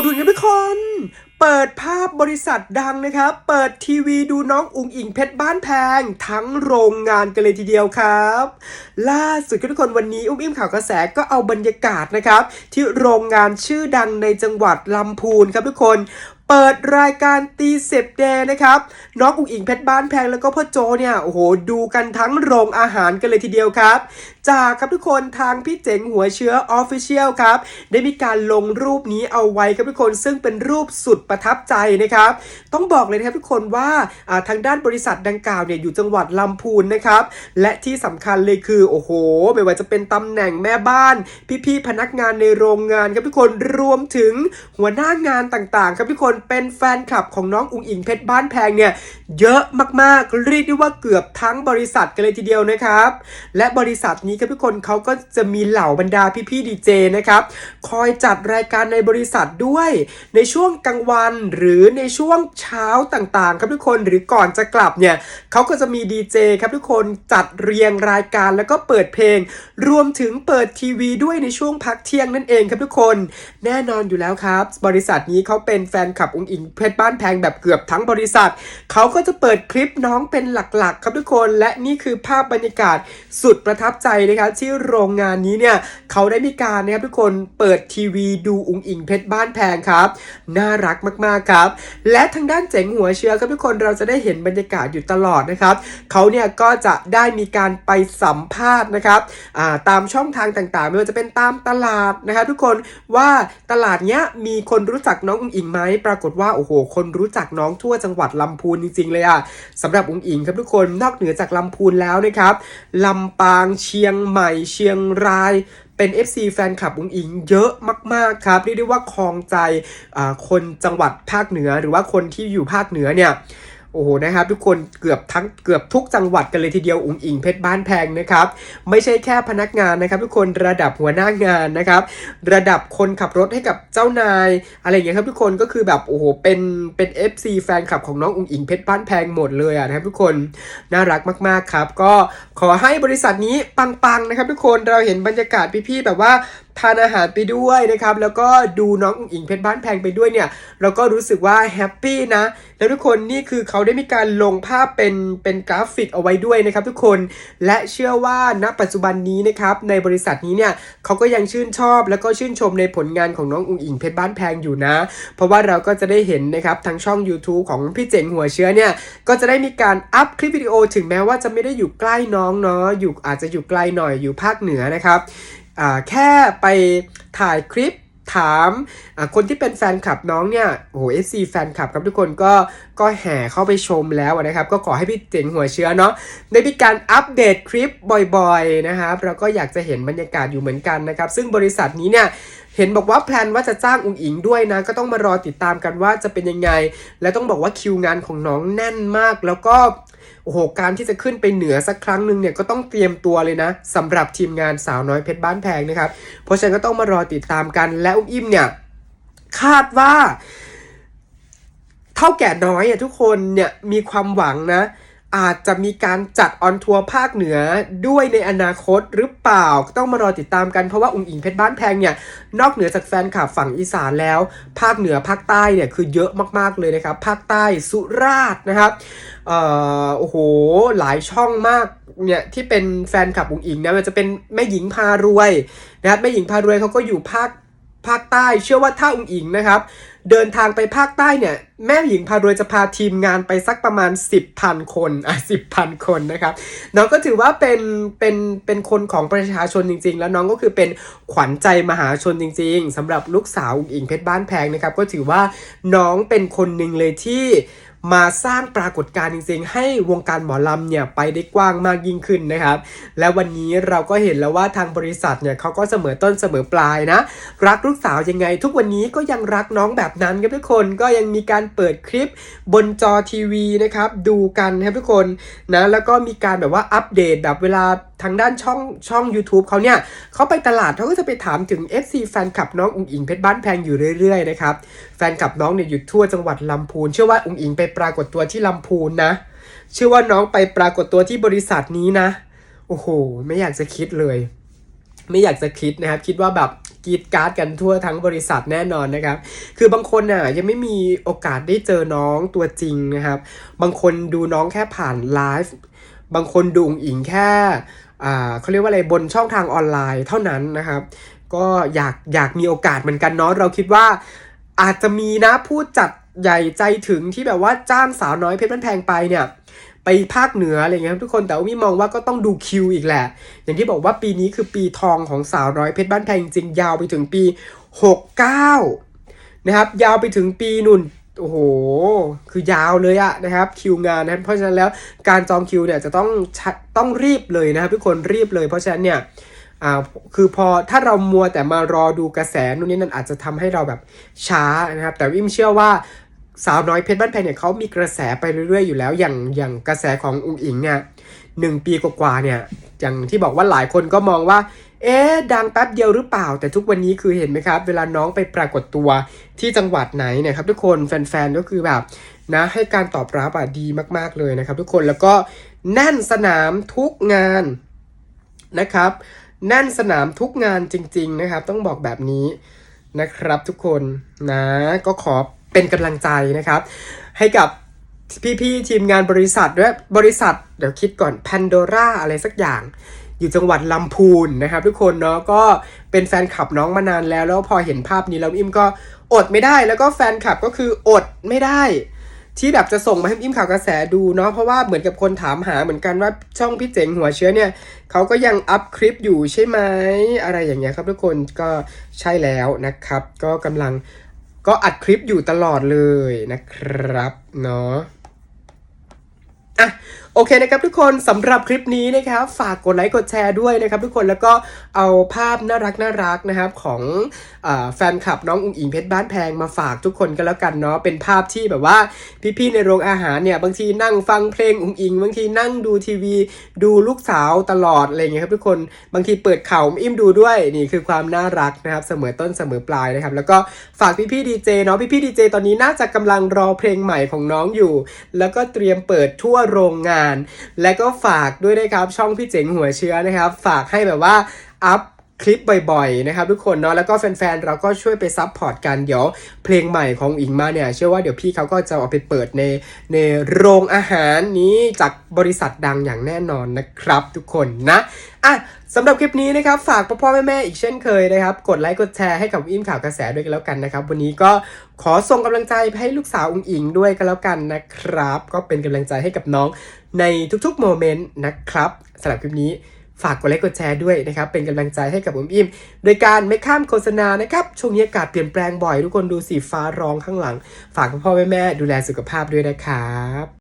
าถึงกันทุกคน เปิดภาพบริษัทดังนะครับ เปิดทีวีดูน้องอุ๋งอิงเพชรบ้านแพง ทั้งโรงงานกันเลยทีเดียวครับ ล่าสุดครับทุกคนวันนี้อุ้มอิ่มข่าวกระแสก็เอาบรรยากาศนะครับ ที่โรงงานชื่อดังในจังหวัดลำพูนครับทุกคน เปิดรายการตีเสพเดนะครับน้องอุ๋งอิงเพชรบ้านแพงแล้วก็พ่อโจเนี่ยโอ้โหดูกันทั้งโรงอาหารกันเลยทีเดียวครับ จากครับทุกคนทางพี่เจ๋งหัวเชื้อออฟฟิเชียลครับได้มีการลงรูปนี้เอาไว้ครับทุกคนซึ่งเป็นรูปสุดประทับใจนะครับต้องบอกเลยนะครับทุกคนว่าอ่าทางด้านบริษัทดังกล่าวเนี่ยอยู่จังหวัดลำพูนนะครับและที่สำคัญเลยคือโอ้โห ไม่ว่าจะเป็นตำแหน่งแม่บ้าน พี่ๆพนักงานในโรงงานครับทุกคนรวมถึงหัวหน้างานต่างๆ ครับทุกคนเป็นแฟนคลับของน้องอุงอิงเพชรบ้านแพงเนี่ยเยอะมากๆ เรียกได้ว่าเกือบทั้งบริษัทกันเลยทีเดียวนะครับ และบริษัทนี้ครับทุกคนเขาก็จะมีเหล่าบรรดาพี่ๆดีเจนะครับคอยจัดรายการในบริษัทด้วย ในช่วงกลางวันหรือในช่วงเช้าต่างๆ ครับทุกคนหรือก่อนจะกลับเนี่ยเขาก็จะมีดีเจครับทุกคนจัดเรียงรายการแล้วก็เปิดเพลง รวมถึงเปิดทีวีด้วยในช่วงพักเที่ยงนั่นเองครับทุกคน แน่นอนอยู่แล้วครับ บริษัทนี้เขาเป็นแฟนคลับองค์อิงเพชรบ้านแพงแบบเกือบทั้งบริษัท เขาก็จะเปิดคลิปน้องเป็นหลักๆ ครับทุกคน และนี่คือภาพบรรยากาศสุดประทับใจนะครับที่โรงงานนี้เนี่ยเขาได้มีการนะครับทุกคนเปิดทีวีดูองค์อิงเพชรบ้านแพงครับ น่ารักมากๆครับ และทางด้านเจ๋งหัวเชื้อครับทุกคนเราจะได้เห็นบรรยากาศอยู่ตลอดนะครับเขาเนี่ยก็จะได้มีการไปสัมภาษณ์นะครับาตามช่องทางต่างๆ ไม่ว่าจะเป็นตามตลาดนะครับทุกคนว่าตลาดเนี้ยมีคนรู้จักน้องอุ๋งอิงไหมปรากฏว่าโอ้โห คนรู้จักน้องทั่วจังหวัดลำพูนจริงๆเลยอะสำหรับอุ๋งอิงครับทุกคนนอกเหนือจากลำพูนแล้วนะครับลำปางเชียงใหม่เชียงรายเป็น FC แฟนคลับอุ้งอิงเยอะมากๆครับเรียกได้ว่าคลองใจคนจังหวัดภาคเหนือ หรือว่าคนที่อยู่ภาคเหนือเนี่ย โอ้โหนะครับทุกคนเกือบทั้งเกือบทุกจังหวัดกันเลยทีเดียวอุ๋งอิงเพชรบ้านแพงนะครับ ไม่ใช่แค่พนักงานนะครับ ทุกคนระดับหัวหน้างานนะครับ ระดับคนขับรถให้กับเจ้านาย อะไรอย่างเงี้ยครับทุกคนก็คือแบบโอ้โหเป็นเป็น FC แฟนคลับของน้องอุ๋งอิงเพชรบ้านแพงหมดเลยอะนะครับทุกคนน่ารักมากๆครับ ก็ขอให้บริษัทนี้ปังๆนะครับ ทุกคนเราเห็นบรรยากาศพี่ๆแบบว่าทานอาหารไปด้วยนะครับ แล้วก็ดูน้องอุ๋งอิงเพชรบ้านแพงไปด้วยเนี่ย เราก็รู้สึกว่าแฮปปี้นะ แล้วทุกคนนี่คือเขาได้มีการลงภาพเป็นเป็นกราฟิกเอาไว้ด้วยนะครับ ทุกคนและเชื่อว่าณปัจจุบันนี้นะครับในบริษัทนี้เนี่ยเขาก็ยังชื่นชอบแล้วก็ชื่นชมในผลงานของน้องอุ๋งอิงเพชรบ้านแพงอยู่นะ เพราะว่าเราก็จะได้เห็นนะครับทางช่อง YouTube ของพี่เจ๋งหัวเชื้อเนี่ยก็จะได้มีการอัพคลิปวิดีโอถึงแม้ว่าจะไม่ได้อยู่ใกล้น้องเนาะอยู่อาจจะอยู่ไกลหน่อยอยู่ภาคเหนือนะครับ แค่ไปถ่ายคลิปถามคนที่เป็นแฟนคลับน้องเนี่ยโอ้โหเอฟซีแฟนคลับครับทุกคนก็ก็แห่เข้าไปชมแล้วนะครับ ก็ขอให้พี่เจ๋งหัวเชื้อเนาะได้มีการอัปเดตคลิปบ่อยๆนะครับเราก็อยากจะเห็นบรรยากาศอยู่เหมือนกันนะครับ ซึ่งบริษัทนี้เนี่ยเห็นบอกว่าแพลนว่าจะจ้างอุ๋งอิงด้วยนะ ก็ต้องมารอติดตามกันว่าจะเป็นยังไง และต้องบอกว่าคิวงานของน้องแน่นมาก แล้วก็ โอ้โห การที่จะขึ้นไปเหนือสักครั้งหนึ่งเนี่ยก็ต้องเตรียมตัวเลยนะสำหรับทีมงานสาวน้อยเพชรบ้านแพงนะครับ เพราะฉะนั้นก็ต้องมารอติดตามกันและอุ้มอิ่มเนี่ยคาดว่า เท่าแก่น้อยอะทุกคนเนี่ยมีความหวังนะ อาจจะมีการจัดออนทัวร์ภาคเหนือด้วยในอนาคตหรือเปล่าต้องมารอติดตามกันเพราะว่าอุ๋งอิงเพชรบ้านแพงเนี่ยนอกเหนือจากแฟนคลับฝั่งอีสานแล้ว ภาคเหนือภาคใต้เนี่ยคือเยอะมากๆเลยนะครับ ภาคใต้สุราษฎร์นะครับเอ่อโอ้โหหลายช่องมากเนี่ยที่เป็นแฟนคลับอุ๋งอิงนะมันจะเป็นแม่หญิงพารวยนะครับแม่หญิงพารวยเขาก็อยู่ภาคภาคใต้เชื่อว่าถ้าอุ๋งอิงนะครับ เดินทางไปภาคใต้เนี่ย แม่หญิงพารวยจะพาทีมงานไปสักประมาณ 10,000 คนอะ10,000 คนนะครับ น้องก็ถือว่าเป็นเป็นเป็นคนของประชาชนจริง ๆ แล้วน้องก็คือเป็นขวัญใจมหาชนจริง ๆสำหรับลูกสาวอุ๋งอิงเพชรบ้านแพงนะครับ ก็ถือว่าน้องเป็นคนหนึ่งเลยที่ มาสร้างปรากฏการณ์จริงๆ ให้วงการหมอลำเนี่ยไปได้กว้างมากยิ่งขึ้นนะครับ และวันนี้เราก็เห็นแล้วว่าทางบริษัทเนี่ยเขาก็เสมอต้นเสมอปลายนะ รักลูกสาวยังไง ทุกวันนี้ก็ยังรักน้องแบบนั้นครับทุกคนก็ยังมีการเปิดคลิปบนจอทีวีนะครับดูกันครับทุกคนนะแล้วก็มีการแบบว่าอัปเดตแบบเวลา ทางด้านช่องช่อง YouTube เขาเนี่ยเขาไปตลาดเขาก็จะไปถามถึง FC แฟนคลับน้องอุ๋งอิงเพชรบ้านแพงอยู่เรื่อยๆนะครับแฟนคลับน้องเนี่ยอยู่ทั่วจังหวัดลำพูน เชื่อว่าอุ๋งอิงไปปรากฏตัวที่ลำพูนนะ เชื่อว่าน้องไปปรากฏตัวที่บริษัทนี้นะ โอ้โห ไม่อยากจะคิดเลย ไม่อยากจะคิดนะครับ คิดว่าแบบกีดการ์ดกันทั่วทั้งบริษัทแน่นอนนะครับ คือบางคนน่ะยังไม่มีโอกาสได้เจอน้องตัวจริงนะครับ บางคนดูน้องแค่ผ่านไลฟ์ บางคนดูอุ๋งอิงแค่อ่าเขาเรียกว่าอะไรบนช่องทางออนไลน์เท่านั้นนะครับ ก็อยากอยากมีโอกาสเหมือนกันเนาะเราคิดว่าอาจจะมีนะผู้จัดใหญ่ใจถึงที่แบบว่าจ้างสาวน้อยเพชรบ้านแพงไปเนี่ยไปภาคเหนืออะไรเงี้ยทุกคนแต่ว่ามีมองว่าก็ต้องดูคิวอีกแหละ อย่างที่บอกว่าปีนี้คือปีทองของสาวน้อยเพชรบ้านแพงจริงยาวไปถึงปี 69 นะครับยาวไปถึงปีนุ่น โอ้โห คือยาวเลยอะนะครับ คิวงานนะเพราะฉะนั้นแล้วการจองคิวเนี่ยจะต้องต้องรีบเลยนะครับทุกคนรีบเลย เพราะฉะนั้นเนี่ยอ่าคือพอถ้าเรามัวแต่มารอดูกระแสนู่นนี่นั่นอาจจะทำให้เราแบบช้านะครับ แต่วิมเชื่อว่าสาวน้อยเพชรบ้านแพงเนี่ยเขามีกระแสไปเรื่อยๆอยู่แล้ว อย่างอย่างกระแสของอุงอิงเนี่ยหนึ่งปีกว่าๆเนี่ยอย่างที่บอกว่าหลายคนก็มองว่า เอ๊ะดังแป๊บเดียวหรือเปล่า แต่ทุกวันนี้คือเห็นไหมครับ เวลาน้องไปปรากฏตัวที่จังหวัดไหนเนี่ยครับทุกคนแฟนๆก็คือแบบนะให้การตอบรับอะดีมากๆเลยนะครับ ทุกคนแล้วก็แน่นสนามทุกงานนะครับแน่นสนามทุกงานจริง ๆนะครับ ต้องบอกแบบนี้นะครับทุกคนนะก็ขอเป็นกำลังใจนะครับ ให้กับพี่ๆทีมงานบริษัทด้วยบริษัทเดี๋ยวคิดก่อน Pandora อะไรสักอย่าง อยู่จังหวัดลำพูนนะครับทุกคนเนาะก็เป็นแฟนคลับน้องมานานแล้ว แล้วพอเห็นภาพนี้แล้วอิมก็อดไม่ได้ แล้วก็แฟนคลับก็คืออดไม่ได้ ที่แบบจะส่งมาให้อิมข่าวกระแสดูเนาะเพราะว่าเหมือนกับคนถามหาเหมือนกันว่าช่องพี่เจ๋งหัวเชื้อเนี่ยเขาก็ยังอัพคลิปอยู่ใช่ไหมอะไรอย่างเงี้ยครับทุกคนก็ใช่แล้วนะครับ ก็กำลังก็อัดคลิปอยู่ตลอดเลยนะครับเนาะอะ อเคนะครับทุกคนสำหรับคลิปนี้นะครับฝากกดไลค์กดแชร์ด้วยนะครับทุกคนแล้วก็เอาภาพน่ารักน่ารักนะครับของอแฟนคลับน้องอุ๋งอิงเพชรบ้านแพงมาฝากทุกคนกันแล้วกันเนาะเป็นภาพที่แบบว่าพี่ๆในโรงอาหารเนี่ยบางทีนั่งฟังเพลงอุ๋งอิง บางทีนั่งดูทีวี ดูลูกสาวตลอดอะไรเงี้ยครับทุกคนบางทีเปิดเข่าอิ่มดูด้วยนี่คือความน่ารักนะครับเสมอต้นเสมอปลายนะครับแล้วก็ฝากพี่ๆดีเจเนาะพี่ๆดีเจตอนนี้น่าจะกำลังรอเพลงใหม่ของน้องอยู่ แล้วก็เตรียมเปิดทั่วโรงงานและก็ฝากด้วยนะครับช่องพี่เจ๋งหัวเชื้อนะครับ ฝากให้แบบว่าอัพ คลิปบ่อยๆนะครับทุกคนเนาะแล้วก็แฟนๆเราก็ช่วยไปซับพอร์ตกันเดี๋ยวเพลงใหม่ของอิงมาเนี่ยเชื่อว่าเดี๋ยวพี่เขาก็จะเอาไปเปิดในในโรงอาหารนี้จากบริษัทดังอย่างแน่นอนนะครับ ทุกคนนะอะสำหรับคลิปนี้นะครับ ฝากพ่อพ่อแม่แม่ๆอีกเช่นเคยนะครับ กดไลค์กดแชร์ให้กับอิมข่าวกระแสด้วยกันแล้วกันนะครับ วันนี้ก็ขอส่งกำลังใจให้ลูกสาวอุงอิงด้วยกันแล้วกันนะครับ ก็เป็นกำลังใจให้กับน้องในทุกๆโมเมนต์นะครับสำหรับคลิปนี้ ฝากกดไลค์กดแชร์ด้วยนะครับ เป็นกำลังใจให้กับผมอิมโดยการไม่ข้ามโฆษณานะครับ ช่วงนี้อากาศเปลี่ยนแปลงบ่อยทุกคนดูสีฟ้าร้องข้างหลัง ฝากพ่อแม่แม่ดูแลสุขภาพด้วยนะครับ